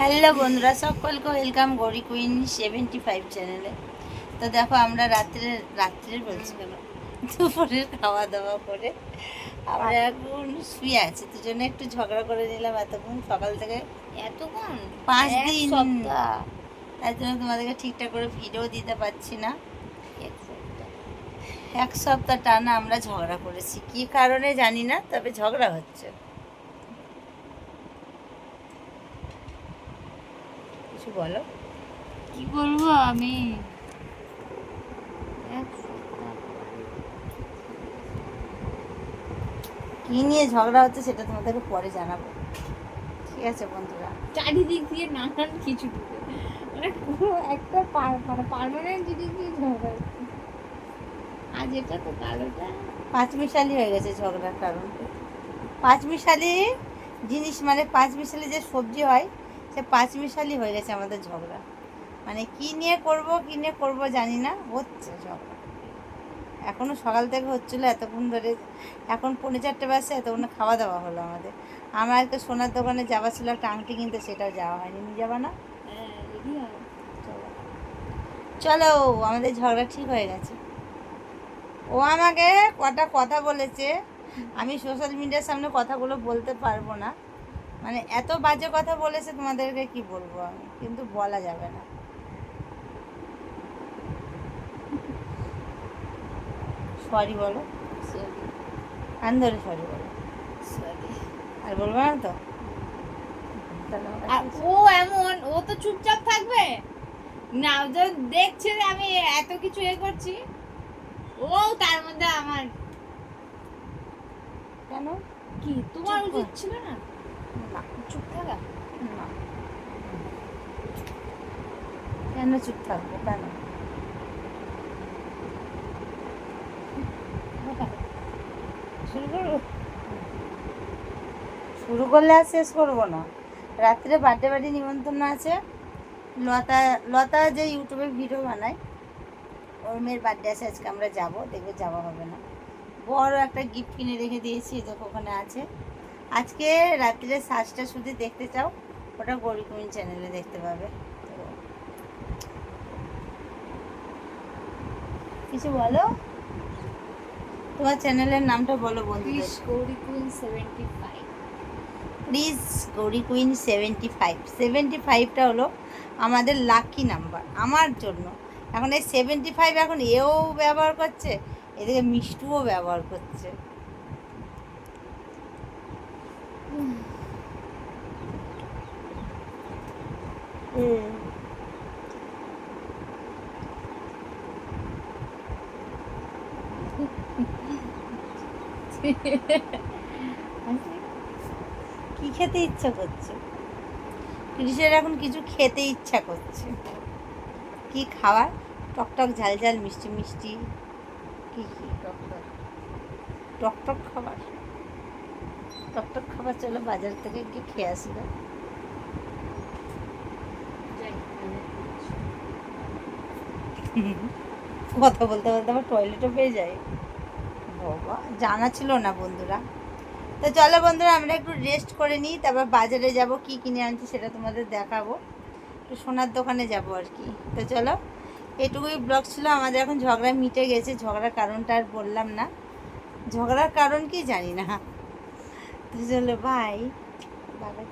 Hello বন্ধুরা সকলকে welcome Gauri queen seventy five চ্যানেলে তো দেখো আমরা রাত্রে রাত্রে বলছি কেন? দুপুরের খাওয়া দাওয়া করে আমরা এখন শুয়ে আছি। তো জন্য একটু ঝগড়া করে নিলাম এতক্ষণ সকাল থেকে এতক্ষণ? পাঁচ দিন। তার জন্য তোমাদেরকে ঠিকঠাক করে ভিডিও দিতে পারছি না। এক সপ্তাহ। এক সপ্তাহ টানা আমরা ঝগড়া করেছি। কী কারণে জানি না তবে ঝগড়া হচ্ছে। কিছু বলো? কি বলব আমি? সপ্তাহ নিয়ে ঝগড়া হচ্ছে সেটা তোমাদেরকে পরে জানাব। ঠিক আছে বন্ধুরা। চারিদিক দিয়ে নানান কিছু মানে পুরো একটা মানে পার্মানেন্ট জিনিস দিয়ে ঝগড়া। আজ এটা তো কালোটা। পাঁচমিশালি হয়ে গেছে ঝগড়ার কারণ। পাঁচমিশালি জিনিস মানে পাঁচমিশালি যে সবজি হয় সে পাঁচমিশালি হয়ে গেছে আমাদের ঝগড়া। মানে কি নিয়ে করব, কি নিয়ে করব জানি না, হচ্ছে ঝগড়া। এখনও সকাল থেকে হচ্ছিল এতক্ষণ ধরে, এখন পৌনে চারটে বাজছে, এতক্ষণ খাওয়া দাওয়া হলো আমাদের। আমার একটা সোনার দোকানে যাওয়া ছিল, একটা আংটি কিনতে, সেটাও যাওয়া হয়নি। নিয়ে যাবা না? চলো, আমাদের ঝগড়া ঠিক হয়ে গেছে। ও আমাকে কটা কথা বলেছে। আমি সোশ্যাল মিডিয়ার সামনে কথাগুলো বলতে পারব না। মানে এত বাজে কথা বলেছে তোমাদেরকে কি বলব আমি? কিন্তু বলা যাবে না। সরি বলো। সরি। কান ধরে সরি বলো। আর বলব না তো? ও এমন ও তো চুপচাপ থাকবে? না তো দেখছে যে আমি এত কিছু এ করছি। ও তার মধ্যে আমার কেন? কি? তোমার। উচিত ছিল না? না চুপ থাকা না কেন চুপ থাকব কেন শুরু করব শুরু করলে আর শেষ করব না রাত্রে বার্থডে বাড়ি নিমন্ত্রণ আছে লতা লতা যে ইউটিউবে ভিডিও বানায় ওর মেয়ের বার্থডে আছে আজকে আমরা যাব দেখবে যাওয়া হবে না। বড় একটা গিফট কিনে রেখে দিয়েছি দেখো ওখানে আছে। আজকে রাত্রে সাজটা শুধু দেখতে চাও? ওটা কুমিন চ্যানেলে দেখতে পাবে। কিছু বলো? তোমার চ্যানেলের নামটা বলো বন্ধুদের। Chris Gauri queen seventy five please Gauri queen seventy five seventy ফাইভটা হলো আমাদের লাকি নাম্বার আমার জন্য। এখন এই সেভেন্টি ফাইভ এখন এও ব্যবহার করছে এদিকে মিষ্টুও ব্যবহার করছে। কি খেতে ইচ্ছা করছে? কৃষের এখন কিছু খেতে ইচ্ছা করছে। কি খাওয়ার টকটক ঝাল ঝাল মিষ্টি মিষ্টি। কি কি? টকটক টকটক খাবার? টকটক খাবার চলো বাজার থেকে গিয়ে খেয়ে আসি না কথা বলতে বলতে আমার টয়লেটও পেয়ে যায়। বাবা। জানা ছিল না বন্ধুরা। তো চলো বন্ধুরা, আমরা একটু রেস্ট করে নিই, তারপর বাজারে যাব, কি কিনে আনছি সেটা তোমাদের দেখাবো। একটু সোনার দোকানে যাব আর কি। তো চলো, এটুকুই ব্লগ ছিল, আমাদের এখন ঝগড়া মিটে গেছে, ঝগড়ার কারণটা আর বললাম না। ঝগড়ার কারণ কি জানি না। তো চলো ভাই বাবা